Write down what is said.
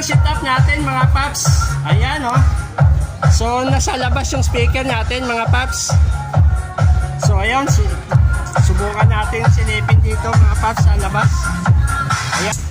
ang setup natin mga paps. Ayan oh. So nasa labas yung speaker natin mga paps. So ayan, subukan natin silipin dito mga paps sa labas. Ayan.